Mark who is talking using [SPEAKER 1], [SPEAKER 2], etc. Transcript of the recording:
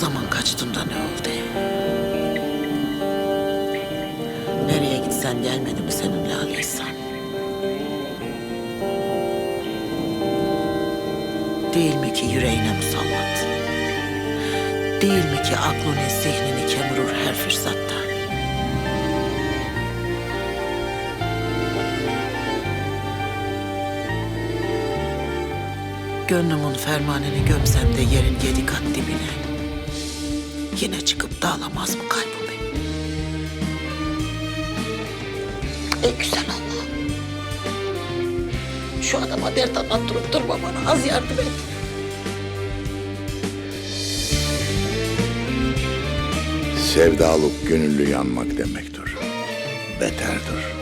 [SPEAKER 1] zaman kaçtın da ne oldu? Nereye gitsen gelmedi mi senin Lale? Değil mi ki yüreğine musallat? Değil mi ki aklını, zihnini kemurur her fırsatta? Gönlümün fermanını gömsem de yerin yedi kat dibine. Yine çıkıp dağlamaz mı kalbimi? Ey güzel Allah. Şu adama dert anlattırıp durma bana. Az yardım et.
[SPEAKER 2] Sevdalık gönüllü yanmak demektir. Beterdir.